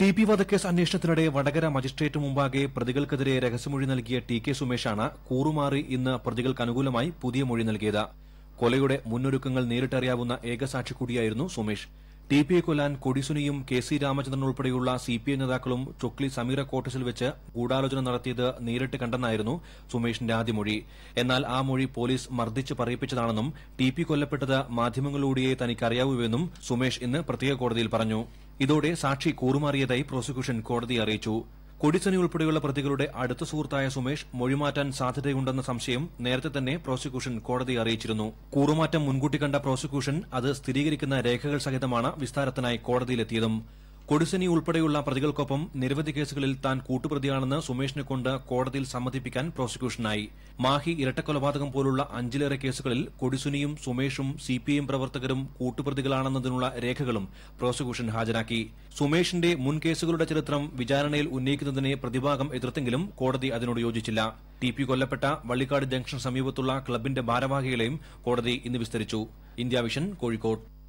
T P വധക്കേസ് അന്വേഷണത്തിനിടെ Vadakara magistrate മുമ്പാകെ പ്രതികൾക്കെതിരെ രഹസ്യമൊഴി നൽകിയ ടി കെ സുമേഷാണ് കൂറുമാറി ഇന്ന് പ്രതികൾക്ക് അനുകൂലമായി പുതിയ മൊഴി നൽകിയത്. കൊലയുടെ മുന്നൊരുക്കങ്ങൾ നേരിട്ടറിയാവുന്ന ഏകസാക്ഷി കൂടിയായിരുന്നു സുമേഷ്. ടി പി എ കൊല്ലാൻ കൊടിസുനിയും കെ സി രാമചന്ദ്രൻ ഉൾപ്പെടെയുള്ള സി പി ഐ നേതാക്കളും ചൊക്ലി സമീറ കോട്ടസിൽ വെച്ച് ഗൂഢാലോചന നടത്തിയത് നേരിട്ട് കണ്ടെന്നായിരുന്നു സുമേഷിന്റെ ആദ്യ മൊഴി. എന്നാൽ ആ മൊഴി പോലീസ് മർദ്ദിച്ച് പറയിപ്പിച്ചതാണെന്നും ടി പി കൊല്ലപ്പെട്ടത് മാധ്യമങ്ങളിലൂടെയേ തനിക്കറിയാവൂവെന്നും സുമേഷ് ഇന്ന് പ്രത്യേക കോടതിയിൽ പറഞ്ഞു. ഇതോടെ സാക്ഷി കൂറുമാറിയതായി പ്രോസിക്യൂഷൻ കോടതി അറിയിച്ചു. കൊടിസനി ഉൾപ്പെടെയുള്ള പ്രതികളുടെ അടുത്ത സുഹൃത്തായ സുമേഷ് മൊഴിമാറ്റാൻ സാധ്യതയുണ്ടെന്ന സംശയം നേരത്തെ തന്നെ പ്രോസിക്യൂഷൻ കോടതിയെ അറിയിച്ചിരുന്നു. കൂറുമാറ്റം മുൻകൂട്ടി കണ്ട പ്രോസിക്യൂഷൻ അത് സ്ഥിരീകരിക്കുന്ന രേഖകൾ സഹിതമാണ് വിസ്താരത്തിനായി കോടതിയിലെത്തിയതും. കൊടിസനി ഉൾപ്പെടെയുള്ള പ്രതികൾക്കൊപ്പം നിരവധി കേസുകളിൽ താൻ കൂട്ടുപ്രതിയാണെന്ന് സുമേഷിനെ കൊണ്ട് കോടതിയിൽ സമ്മതിപ്പിക്കാൻ പ്രോസിക്യൂഷനായി. മാഹി ഇരട്ടക്കൊലപാതകം പോലുള്ള അഞ്ചിലേറെ കേസുകളിൽ കൊടിസുനിയും സുമേഷും സിപിഐഎം പ്രവർത്തകരും കൂട്ടുപ്രതികളാണെന്നതിനുള്ള രേഖകളും പ്രോസിക്യൂഷൻ ഹാജരാക്കി. സുമേഷിന്റെ മുൻ കേസുകളുടെ ചരിത്രം വിചാരണയിൽ ഉന്നയിക്കുന്നതിനെ പ്രതിഭാഗം എതിർത്തെങ്കിലും കോടതി അതിനോട് യോജിച്ചില്ല. ടി പി കൊല്ലപ്പെട്ട വള്ളിക്കാട് ജംഗ്ഷൻ സമീപത്തുള്ള ക്ലബിന്റെ ഭാരവാഹികളെയും കോടതി ഇന്ന് വിസ്തരിച്ചു. India vision Kozhikode.